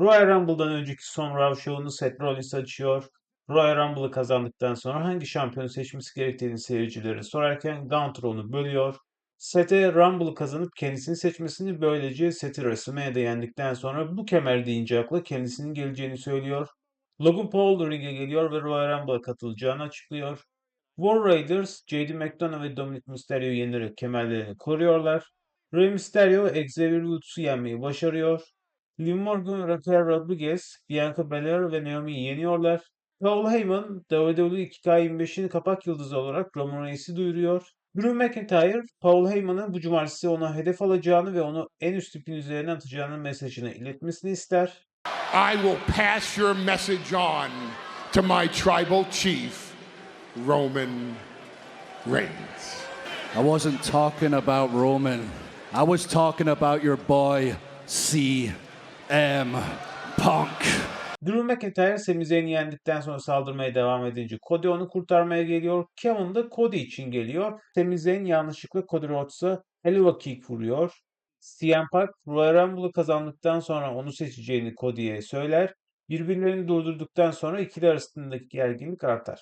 Royal Rumble'dan önceki son Raw Show'unu Seth Rollins açıyor. Royal Rumble'ı kazandıktan sonra hangi şampiyonu seçmesi gerektiğini seyircilere sorarken Gunter onu bölüyor. Seth'e Rumble'ı kazanıp kendisini seçmesini böylece Seth'i WrestleMania'da yendikten sonra bu kemer deyince akla kendisinin geleceğini söylüyor. Logan Paul ringe geliyor ve Royal Rumble'a katılacağını açıklıyor. War Raiders, JD McDonough ve Dominic Mysterio'yu yenerek kemerlerini koruyorlar. Rey Mysterio, Xavier Woods'u yenmeyi başarıyor. Liv Morgan, Raquel Rodriguez, Bianca Belair ve Naomi'yi yeniyorlar. Paul Heyman, WWE 2K25'in kapak yıldızı olarak Roman Reigns'i duyuruyor. Drew McIntyre, Paul Heyman'ın bu cumartesi ona hedef alacağını ve onu en üst ipin üzerine atacağının mesajını iletmesini ister. I will pass your message on to my tribal chief, Roman Reigns. I wasn't talking about Roman. I was talking about your boy CM Punk. Drew McIntyre Sami Zayn'i yendikten sonra saldırmaya devam edince Cody onu kurtarmaya geliyor. Kevin de Cody için geliyor. Sami Zayn yanlışlıkla Cody Rhodes'a Helluva Kick vuruyor. CM Punk Royal Rumble'ı kazandıktan sonra onu seçeceğini Cody'ye söyler. Birbirlerini durdurduktan sonra ikili arasındaki gerginlik artar.